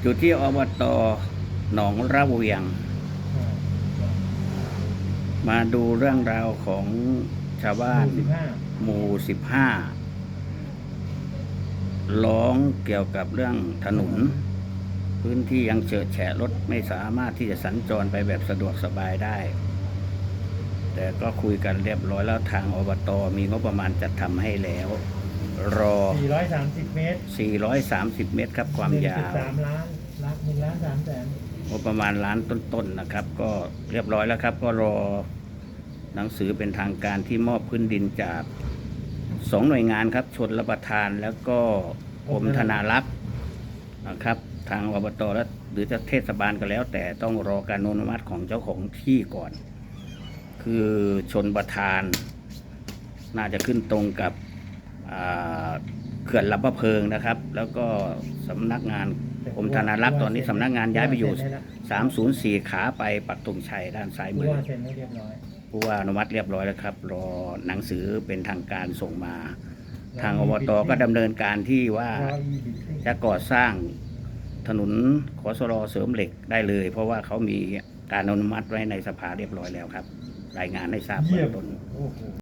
อยู่ที่อบตหนองระเวียง มาดูเรื่องราวของชาวบ้านสิบห้าหมู่สิบห้าร้องเกี่ยวกับเรื่องถนน พื้นที่ยังเฉอะแฉะรถไม่สามารถที่จะสัญจรไปแบบสะดวกสบายได้ แต่ก็คุยกันเรียบร้อยแล้วทางอบตมีงบประมาณจัดทำให้แล้ว รอสี่ร้อยสามสิบเมตร430 เมตรครับความยาวสามล้านล้านหนึ่งล้านสามแสนงบประมาณล้านต้นๆนะครับ ก็เรียบร้อยแล้วครับ ก็รอหนังสือเป็นทางการที่มอบพื้นดินจากสองหน่วยงานครับชนรับประทานแล้วก็กรมธนารักษ์นะครับ ทางอบตและหรือจะเทศบาลก็แล้ว แต่ต้องรอการอนุมัติของเจ้าของที่ก่อน คือชนประทาน น่าจะขึ้นตรงกับอ่า เขื่อนลำพะเพิงนะครับ แล้วก็สำนักงานกรมธนารักษ์ตอนนี้สำนักงานย้ายไปอยู่ 304 ขาไปปักธงชัยด้านซ้ายผู้มือว่าเซ็นให้เรียบร้อยผู้ว่าอนุมัติเรียบร้อยแล้วครับ รอหนังสือเป็นทางการส่งมา ทางอบตก็ดำเนินการที่ว่ารออีบิทจะก่อสร้างถนนขอสรอเสริมเหล็กได้เลย เพราะว่าเขามีการอนุมัติไว้ในสภาเรียบร้อยแล้วครับ รายงานให้ทราบเยี่เบื้ยอมงต้นโอ้โห